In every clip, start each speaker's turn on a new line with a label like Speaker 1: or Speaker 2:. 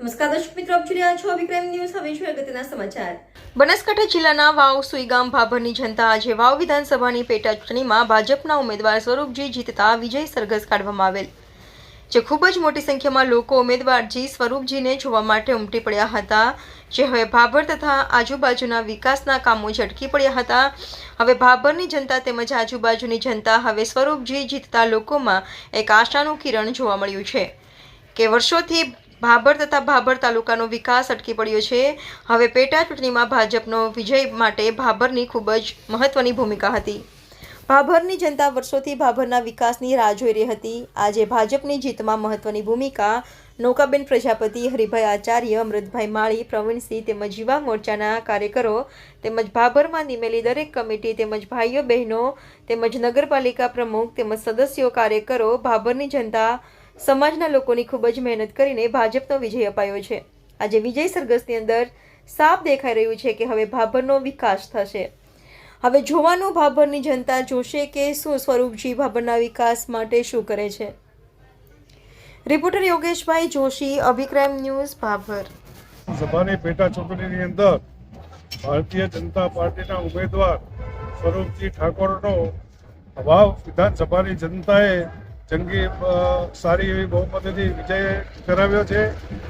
Speaker 1: નમસ્કાર
Speaker 2: જિલ્લાના વાવ સુઈગામ ભાભરની જનતા આજે વાવ વિધાનસભાની પેટા ભાજપના ઉમેદવાર સ્વરૂપજી જીતતા વિજય સરઘસ કાઢવામાં આવેલ. જે ખૂબ જ મોટી સંખ્યામાં લોકો ઉમેદવારજી સ્વરૂપજીને જોવા માટે ઉમટી પડ્યા હતા. જે હવે ભાભર તથા આજુબાજુના વિકાસના કામો ઝટકી પડ્યા હતા. હવે ભાભરની જનતા તેમજ આજુબાજુની જનતા હવે સ્વરૂપજી જીતતા લોકોમાં એક આશાનું કિરણ જોવા મળ્યું છે. કે વર્ષોથી ભાભર તથા ભાભર તાલુકાનો વિકાસ અટકી પડ્યો છે. હવે પેટા ચૂંટણીમાં ભાજપનો વિજય માટે ભાભરની ખૂબ જ મહત્વની ભૂમિકા હતી. ભાભરની જનતા વર્ષોથી ભાભરના વિકાસની રાહ જોઈ રહી હતી. આજે ભાજપની જીતમાં મહત્વની ભૂમિકા નૌકાબેન પ્રજાપતિ, હરિભાઈ આચાર્ય, અમૃતભાઈ માળી, પ્રવીણસિંહ તેમજ યુવા મોરચાના કાર્યકરો તેમજ ભાભરમાં નિમેલી દરેક કમિટી તેમજ ભાઈઓ બહેનો તેમજ નગરપાલિકા પ્રમુખ તેમજ સદસ્યો કાર્યકરો ભાભરની જનતા સમાજના લોકોની ખૂબ જ મહેનત કરીને ભાજપનો વિજય અપાયો છે. આજે વિજય સરઘસની અંદર સાફ દેખાઈ રહ્યું છે કે હવે ભાભરનો વિકાસ થશે. હવે જોવાનું ભાભરની જનતા જોશે કે શું સ્વરૂપજી ભાભરના વિકાસ માટે શું કરે છે. Reporter Yogeshbhai Joshi Abhikram news, Bhabhar.
Speaker 3: સભાની પેટા ચૂંટણીની અંદર ભારતીય જનતા પાર્ટીના ઉમેદવાર સ્વરૂપજી ઠાકોરનો અભાવ વિધાનસભાની જનતાએ જંગી સારી એવી બહુમતીથી વિજય કરાવ્યો છે.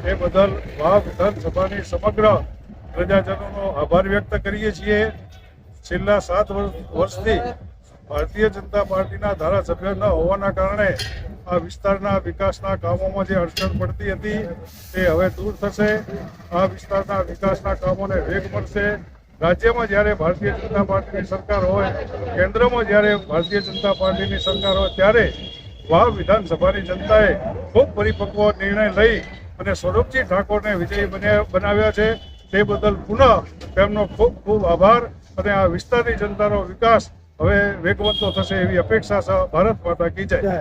Speaker 3: એ બદલ વાવ વિધાનસભાની સમગ્ર પ્રજાજનોનો આભાર વ્યક્ત કરીએ છીએ. છેલ્લા સાત વર્ષ- વર્ષથી ભારતીય જનતા પાર્ટીના ધારાસભ્ય ન હોવાના કારણે આ વિસ્તારના વિકાસના કામોમાં જે અડચણ પડતી હતી તે હવે દૂર થશે. આ વિસ્તારના વિકાસના કામોને વેગ મળશે. રાજ્યમાં જ્યારે ભારતીય જનતા પાર્ટીની સરકાર હોય, કેન્દ્રમાં જ્યારે ભારતીય જનતા પાર્ટીની સરકાર હોય, ત્યારે વાવ વિધાનસભાની જનતાએ ખૂબ પરિપક્વ નિર્ણય લઈ અને સ્વરૂપજી ઠાકોરને વિજયી બનાવ્યા છે. તે બદલ પુનઃ તેમનો ખૂબ ખૂબ આભાર અને આ વિસ્તારની જનતાનો વિકાસ હવે વેગવંતો થશે એવી અપેક્ષા ભારત માતા કી જય.